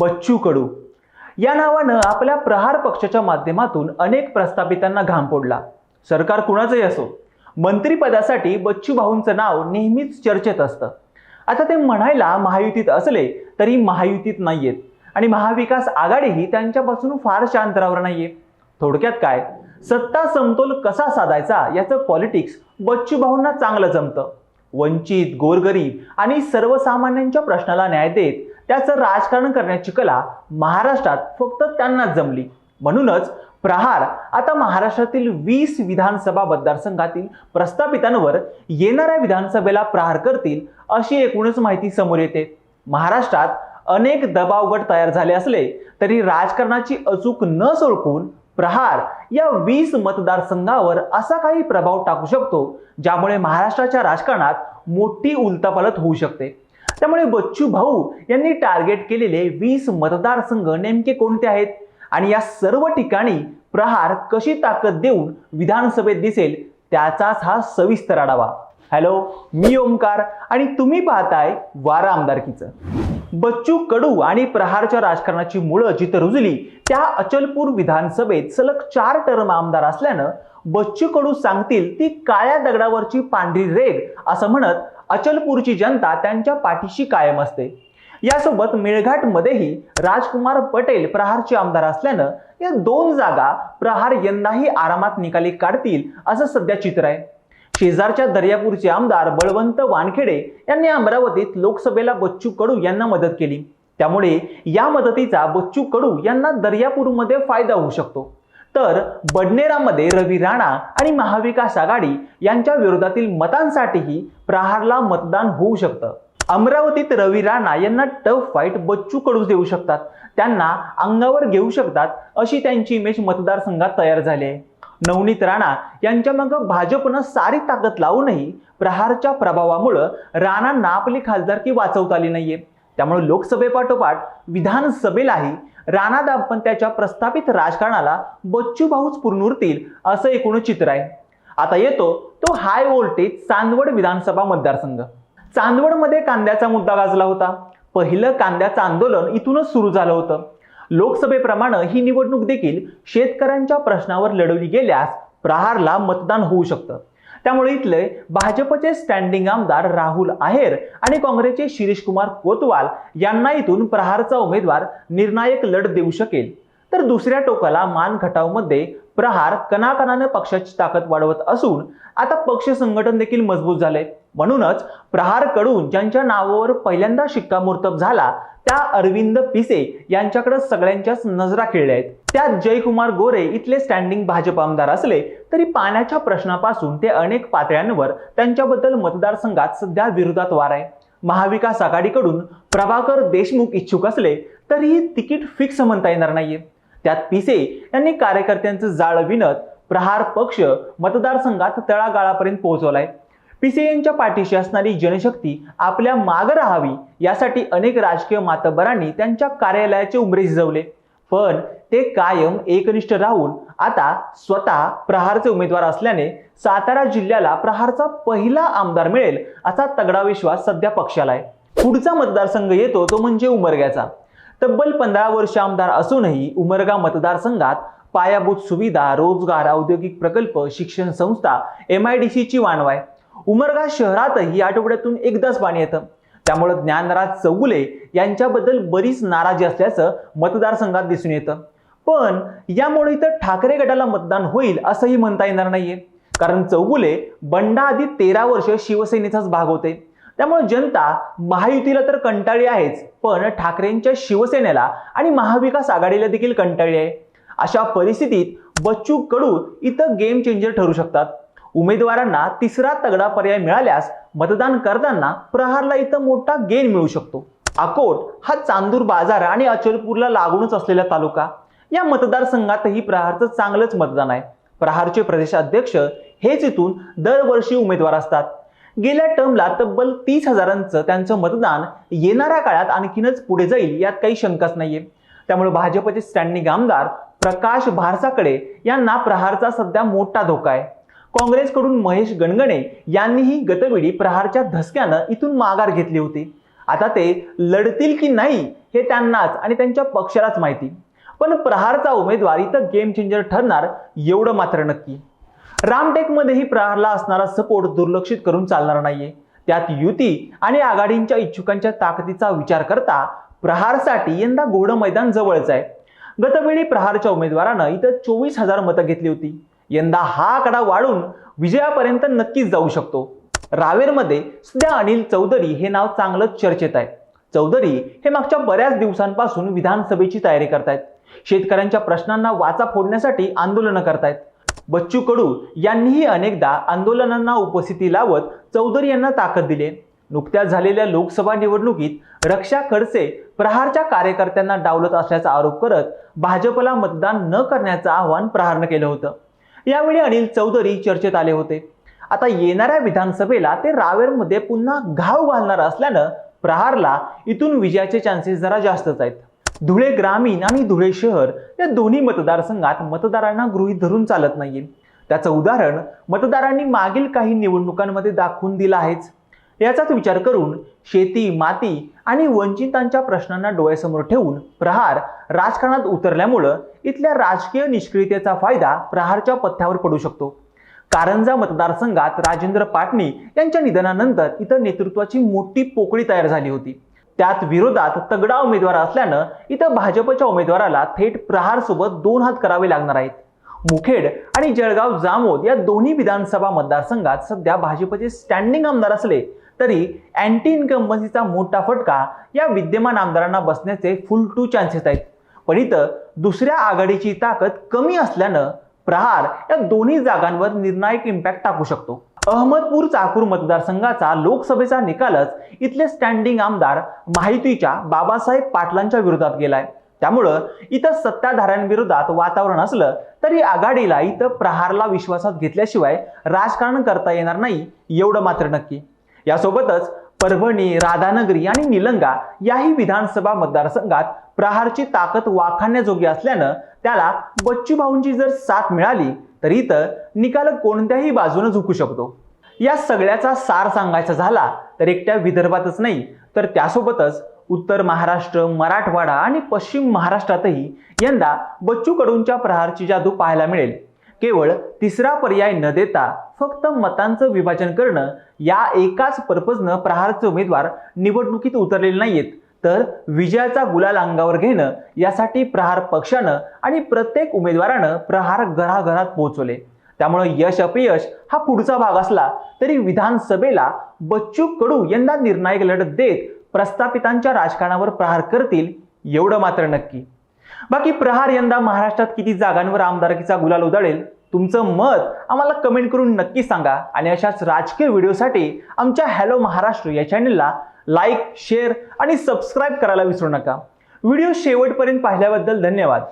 बच्चू कडू या नावानं आपल्या प्रहार पक्षाच्या माध्यमातून अनेक प्रस्थापितांना घाम फोडला. सरकार कुणाचंही असो मंत्रिपदासाठी बच्चू भाऊंचं नाव नेहमीच चर्चेत असतं. आता ते म्हणायला महायुतीत असले तरी महायुतीत नाहीयेत आणि महाविकास आघाडीही त्यांच्यापासून फारशा अंतरावर नाहीये. थोडक्यात काय? सत्ता समतोल कसा साधायचा याचं पॉलिटिक्स बच्चू भाऊंना चांगलं जमतं. वंचित गोरगरीब आणि सर्वसामान्यांच्या प्रश्नाला न्याय देत त्याचं राजकारण करण्याची कला महाराष्ट्रात फक्त त्यांनाच जमली. म्हणूनच प्रहार आता महाराष्ट्रातील वीस विधानसभा मतदारसंघातील प्रस्थापितांवर येणाऱ्या विधानसभेला प्रहार करतील अशी एकूणच माहिती समोर येते. महाराष्ट्रात अनेक दबाव गट तयार झाले असले तरी राजकारणाची अचूक न सोडकून प्रहार या वीस मतदारसंघावर असा काही प्रभाव टाकू शकतो ज्यामुळे महाराष्ट्राच्या राजकारणात मोठी उलतापालत होऊ शकते. त्यामुळे बच्चू भाऊ यांनी टार्गेट केलेले वीस मतदारसंघ नेमके कोणते आहेत? आणि या सर्व ठिकाणी प्रहार कशी ताकद देऊन विधानसभेत दिसेल? त्याचाच हा सविस्तर आढावा. हॅलो मी ओमकार आणि तुम्ही पाहताय वारा आमदारकीचं. बच्चू कडू आणि प्रहारच्या राजकारणाची मुळं जिथं रुजली त्या अचलपूर विधानसभेत सलग चार टर्म आमदार असल्यानं बच्चू कडू सांगतील ती काळ्या दगडावरची पांढरी रेग असं म्हणत अचलपूरची जनता त्यांच्या पाठीशी कायम असते. यासोबत मेळघाटमध्येही राजकुमार पटेल प्रहारचे आमदार असल्यानं या दोन जागा प्रहार यंदाही आरामात निकाली काढतील असं सध्या चित्र आहे. शेजारच्या दर्यापूरचे आमदार बळवंत वानखेडे यांनी अमरावतीत लोकसभेला बच्चू कडू यांना मदत केली. त्यामुळे या मदतीचा बच्चू कडू यांना दर्यापूरमध्ये फायदा होऊ शकतो. तर बडनेरामध्ये रवी राणा आणि महाविकास आघाडी यांच्या विरोधातील मतांसाठीही प्रहारला मतदान होऊ शकतं. अमरावतीत रवी राणा यांना टफ फाईट बच्चू कडूच देऊ शकतात. त्यांना अंगावर घेऊ शकतात अशी त्यांची इमेज मतदारसंघात तयार झाली आहे. नवनीत राणा यांच्या मग भाजपनं सारी ताकद लावूनही प्रहारच्या प्रभावामुळं राणांना आपली खासदारकी वाचवता आली नाहीये. त्यामुळे लोकसभेपाठोपाठ विधानसभेलाही राणा दाम्पत्याच्या प्रस्थापित राजकारणाला बच्चू भाऊच पुरनुरतील उरतील असं एकूण चित्र आहे. आता येतो तो हाय व्होल्टेज चांदवड विधानसभा मतदारसंघ. चांदवडमध्ये कांद्याचा मुद्दा गाजला होता. पहिलं कांद्याचं आंदोलन इथूनच सुरू झालं होतं. लोकसभेप्रमाणे ही निवडणूक देखील शेतकऱ्यांच्या प्रश्नावर लढवली गेल्यास प्रहारला मतदान होऊ शकतं. त्यामुळे इथले भाजपचे स्टँडिंग आमदार राहुल आहेर आणि काँग्रेसचे शिरीष कुमार कोतवाल यांना इथून प्रहारचा उमेदवार निर्णायक लढ देऊ शकेल. तर दुसऱ्या टोकाला मान खटावमध्ये प्रहार कणाकणानं पक्षाची ताकद वाढवत असून आता पक्ष संघटन देखील मजबूत झाले म्हणूनच प्रहारकडून ज्यांच्या नावावर पहिल्यांदा शिक्कामोर्तब झाला त्या अरविंद पिसे यांच्याकडे सगळ्यांच्याच नजरा खेळल्या आहेत. त्यात जयकुमार गोरे इथले स्टँडिंग भाजप आमदार असले तरी पाण्याच्या प्रश्नापासून ते अनेक पातळ्यांवर त्यांच्याबद्दल मतदारसंघात सध्या विरोधात वार आहे. महाविकास आघाडीकडून प्रभाकर देशमुख इच्छुक असले तरीही तिकीट फिक्स म्हणता येणार नाहीये. त्यात पिसे यांनी कार्यकर्त्यांचं जाळ विणत प्रहार पक्ष मतदारसंघात तळागाळापर्यंत पोहोचवलाय. पिसे यांच्या पाठीशी असणारी जनशक्ती आपल्या माग राहावी यासाठी अनेक राजकीय मातबरांनी त्यांच्या कार्यालयाचे उमरे झिजवले. पण ते कायम एकनिष्ठ राहून आता स्वतः प्रहारचे उमेदवार असल्याने सातारा जिल्ह्याला प्रहारचा पहिला आमदार मिळेल असा तगडा विश्वास सध्या पक्षाला आहे. पुढचा मतदारसंघ येतो तो म्हणजे उमरग्याचा. तब्बल पंधरा वर्ष आमदार असूनही उमरगा मतदारसंघात पायाभूत सुविधा रोजगार औद्योगिक प्रकल्प शिक्षण संस्था एम आय डी सीची वाणवाय. उमरगा शहरातही आठवड्यातून एकदाच पाणी येतं. त्यामुळे ज्ञानराज चौगुले यांच्याबद्दल बरीच नाराजी असल्याचं मतदारसंघात दिसून येतं. पण यामुळे इथं ठाकरे गटाला मतदान होईल असंही म्हणता येणार नाहीये. कारण चौगुले बंडा आधी तेरा वर्ष शिवसेनेचाच भाग होते. त्यामुळे जनता महायुतीला तर कंटाळी आहेच पण ठाकरेंच्या शिवसेनेला आणि महाविकास आघाडीला देखील कंटाळी आहे. अशा परिस्थितीत बच्चू कडू इथं गेम चेंजर ठरू शकतात. उमेदवारांना तिसरा तगडा पर्याय मिळाल्यास मतदान करताना प्रहारला इथं मोठा गेन मिळू शकतो. अकोट हा चांदूर बाजार आणि अचलपूरला लागूनच असलेला तालुका. या मतदारसंघातही प्रहारचं चांगलंच मतदान आहे. प्रहारचे प्रदेशाध्यक्ष हेच इथून दरवर्षी उमेदवार असतात. गेल्या टर्मला तब्बल तीस हजारांचं त्यांचं मतदान येणाऱ्या काळात आणखीनच पुढे जाईल यात काही शंकाच नाहीये. त्यामुळे भाजपचे स्टँडिंग आमदार प्रकाश भारसाकडे यांना प्रहारचा सध्या मोठा धोका आहे. काँग्रेसकडून महेश गणगणे यांनीही गतवेळी प्रहारच्या धसक्यानं इथून माघार घेतली होती. आता ते लढतील की नाही हे त्यांनाच आणि त्यांच्या पक्षालाच माहिती. पण प्रहारचा उमेदवार इथं गेम चेंजर ठरणार एवढं मात्र नक्की. रामटेकमध्येही प्रहारला असणारा सपोर्ट दुर्लक्षित करून चालणार नाहीये. त्यात युती आणि आघाडींच्या इच्छुकांच्या ताकदीचा विचार करता प्रहारसाठी यंदा घोडं मैदान जवळच आहे. गतवेळी प्रहारच्या उमेदवारानं इथं चोवीस हजार मतं घेतली होती. यंदा हा आकडा वाढून विजयापर्यंत नक्कीच जाऊ शकतो. रावेरमध्ये सध्या अनिल चौधरी हे नाव चांगलंच चर्चेत आहे. चौधरी हे मागच्या बऱ्याच दिवसांपासून विधानसभेची तयारी करतायत. शेतकऱ्यांच्या प्रश्नांना वाचा फोडण्यासाठी आंदोलनं करतायत. बच्चू कडू यांनीही अनेकदा आंदोलनांना उपस्थिती लावत चौधरी यांना ताकद दिली. नुकत्याच झालेल्या लोकसभा निवडणुकीत रक्षा खडसे प्रहारच्या कार्यकर्त्यांना डावलत असल्याचा आरोप करत भाजपला मतदान न करण्याचं आवाहन प्रहारनं केलं होतं. यावेळी अनिल चौधरी चर्चेत आले होते. आता येणाऱ्या विधानसभेला ते रावेरमध्ये पुन्हा घाव घालणार असल्यानं प्रहारला इथून विजयाचे चान्सेस जरा जास्तच आहेत. धुळे ग्रामीण आणि धुळे शहर या दोन्ही मतदारसंघात मतदारांना गृहीत धरून चालत नाहीये. त्याचं उदाहरण मतदारांनी मागील काही निवडणुकांमध्ये दाखवून दिलं आहेच. याचाच विचार करून शेती माती आणि वंचितांच्या प्रश्नांना डोळ्यासमोर ठेवून प्रहार राजकारणात उतरल्यामुळं इथल्या राजकीय निष्क्रियतेचा फायदा प्रहारच्या पथ्यावर पडू शकतो. कारंजा मतदारसंघात राजेंद्र पाटणी यांच्या निधनानंतर इथं नेतृत्वाची मोठी पोकळी तयार झाली होती. त्यात विरोधात तगडा उमेदवार असल्यानं इथं भाजपच्या उमेदवाराला थेट प्रहार सोबत दोन हात करावे लागणार आहेत. मुखेड आणि जळगाव जामोद या दोन्ही विधानसभा मतदारसंघात सध्या भाजपचे स्टँडिंग आमदार असले तरी अँटी इन्कम्बन्सीचा मोठा फटका या विद्यमान आमदारांना बसण्याचे फुल टू चान्सेस आहेत. पण इथं दुसऱ्या आघाडीची ताकद कमी असल्यानं प्रहार या दोन्ही जागांवर निर्णायक इम्पॅक्ट टाकू शकतो. अहमदपूर चाकूर मतदारसंघाचा लोकसभेचा निकालच इथले स्टँडिंग आमदार माहितीच्या बाबासाहेब पाटलांच्या विरोधात गेलाय. त्यामुळं इथं सत्ताधाऱ्यांविरोधात वातावरण असलं तरी आघाडीला इथं प्रहारला विश्वासात घेतल्याशिवाय राजकारण करता येणार नाही एवढं मात्र नक्की. यासोबतच परभणी राधानगरी आणि निलंगा याही विधानसभा मतदारसंघात प्रहारची ताकद वाखाणण्याजोगी असल्यानं त्याला बच्चूभाऊंची जर साथ मिळाली तर इथं निकाल कोणत्याही बाजूनं झुकू शकतो. या सगळ्याचा सार सांगायचा झाला तर एकट्या विदर्भातच नाही तर त्यासोबतच उत्तर महाराष्ट्र मराठवाडा आणि पश्चिम महाराष्ट्रातही यंदा बच्चू कडूंच्या प्रहारची जादू पाहायला मिळेल. केवळ तिसरा पर्याय न देता फक्त मतांचं विभाजन करणं या एकाच पर्पजनं प्रहारचे उमेदवार निवडणुकीत उतरलेले नाहीयेत. तर विजयाचा गुलाल अंगावर घेणं यासाठी प्रहार पक्षानं आणि प्रत्येक उमेदवारानं प्रहार घराघरात पोहोचवले. त्यामुळे यश अपयश हा पुढचा भाग असला तरी विधानसभेला बच्चू कडू यंदा निर्णायक लढत देत प्रस्थापितांच्या राजकारणावर प्रहार करतील एवढं मात्र नक्की. बाकी प्रहार यंदा महाराष्ट्रात किती जागांवर आमदारकीचा गुलाल उधळेल? तुमचं मत आम्हाला कमेंट करून नक्की सांगा. आणि अशाच राजकीय व्हिडिओसाठी आमच्या हॅलो महाराष्ट्र या चॅनलला लाईक शेअर आणि सबस्क्राईब करायला विसरू नका. व्हिडिओ शेवटपर्यंत पाहिल्याबद्दल धन्यवाद.